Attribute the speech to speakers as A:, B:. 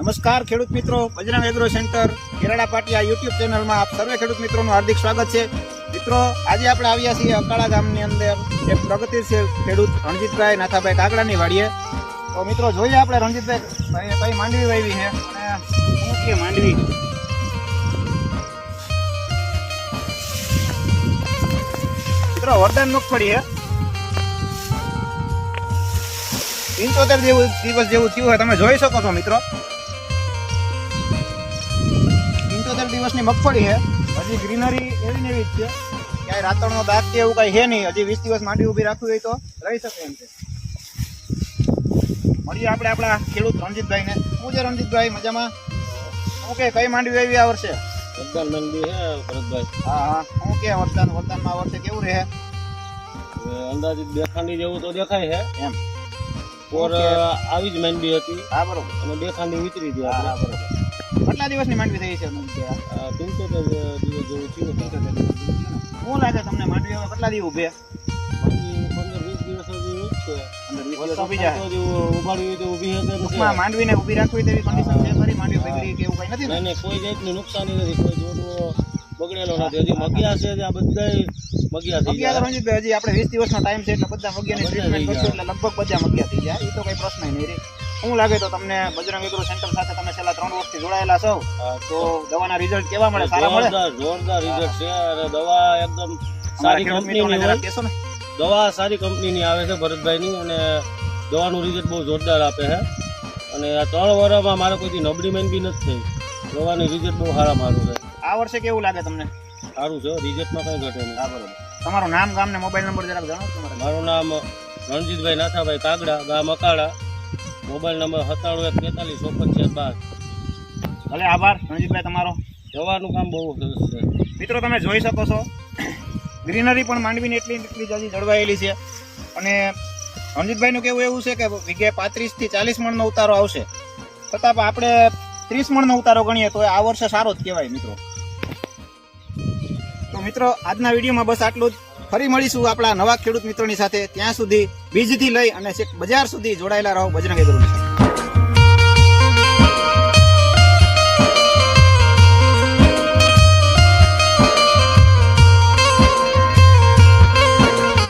A: નમસ્કાર ખેડૂત મિત્રો Bajrang agro centre Kerada Patiya YouTube ચેનલમાં આપ સર્વે ખેડૂત મિત્રોનું હાર્દિક સ્વાગત છે. મિત્રો આજે આપણે આવ્યા છીએ અકાળા ગામની અંદર એક પ્રગતિશીલ ખેડૂત રણજીતભાઈ નાથાભાઈ કાગડાની વાડીએ. તો મિત્રો જોઈએ આપણે રણજીતભાઈ કઈ માંડવી વાવી છે? અને શું માંડવી? મિત્રો વરદાન મગફળી છે. પંચોતેર જેવું દિવસ જેવું થયું હોય તમે જોઈ શકો છો મિત્રો. દિવસની મગફળી છે. હજી ગ્રીનરી એવી ને એવી જ છે. ક્યાંય રાતણનો દાંત કે એવું કઈ છે નહીં. હજી વીસ દિવસ માંડી ઊભી રાખવી હોય તો રહી શકે એમ છે. મળીએ આપણે આપણા ખેડૂત રણજીતભાઈને. શું છે રણજીતભાઈ? મજામાં? ઓકે કે કઈ માંડવી આવી આ વર્ષે?
B: વરદાન મંદી હે ભરતભાઈ.
A: હા હા. હું કે વરદાન વરસાદમાં આ વર્ષે કેવું રહે?
B: અંદાજિત દેખાંડી જેવું તો દેખાય છે.
A: એમ. ઓર
B: આવી જ માંડવી હતી.
A: હા બરોબર.
B: અને દેખાંડી વિતરી હતી
A: હા હા, બરોબર. કેટલા દિવસની માંડવી થઈ છે
B: પંચોતેર દિવસ જેવું થયું.
A: શું લાગે તમને માંડવી હવે કેટલા
B: દિવસ
A: ઉભે માંડવીને ઊભી રાખવી તેવી કન્ડિશન છે ખરી માંડવી બગડી કે એવું કઈ નથી
B: કોઈ જાતની નુકસાની નથી. કોઈ જોડવો બગડેલો નથી હજી મગિયા છે ત્યાં આ બધાય મગિયા થઈ ગયા.
A: રણજીતભાઈ હજી આપણે વીસ દિવસનો ટાઈમ છે એટલે બધા મગિયાની
B: બધા
A: ટ્રીટમેન્ટ કરશું એટલે લગભગ બધા મગિયા થઈ એ તો કઈ પ્રશ્ન નહીં રે. શું લાગે તો તમને બજરંગ એગ્રો સેન્ટર સાથે તમે છેલ્લા ત્રણ વર્ષથી જોડાયેલા છો તો દવાના રિઝલ્ટ કેવા મળે? સારા મળે?
B: જોરદાર જોરદાર રિઝલ્ટ છે. અને દવા એકદમ સારી કંપનીની હોય. દવા સારી કંપનીની આવે છે ભરતભાઈની અને દવાનું રિઝલ્ટ બહુ જોરદાર આપે છે. અને આ ત્રણ વર્ષમાં મારે કોઈ નબળી મેન બી નથી થઈ. દવાની રિઝલ્ટ બહુ સારા મારું છે.
A: આ વર્ષે કેવું લાગે તમને?
B: સારું છે રિઝલ્ટમાં કઈ ઘટે નહીં.
A: બરાબર. તમારું નામ ગામ ને મોબાઈલ નંબર જરાક જણાવો તમારે.
B: મારું નામ રણજીતભાઈ નાથાભાઈ કાગડા ગામ અકાળા. મોબાઈલ નંબર સત્તાણું એક તેતાલીસ ઓપન છે બાર.
A: ભલે આભાર રણજીતભાઈ તમારો.
B: જવાનું કામ બહુ સરસ છે.
A: મિત્રો તમે જોઈ શકો છો. ગ્રીનરી પણ માંડવીની એટલી એટલી જલ્દી જળવાયેલી છે. અને રણજીતભાઈનું કેવું એવું છે કે વીઘે પાંત્રીસથી ચાલીસ મણનો ઉતારો આવશે. છતાં પણ આપણે ત્રીસ મણનો ઉતારો ગણીએ તો આ વર્ષે સારો જ કહેવાય મિત્રો. તો મિત્રો, આજના વિડીયોમાં બસ આટલું જ. ફરી મળીશું આપણા નવા ખેડૂત મિત્રોની સાથે. ત્યાં સુધી બીજથી લઈ અને બજાર સુધી જોડાયેલા રહો બજરંગ એગ્રોની સાથે.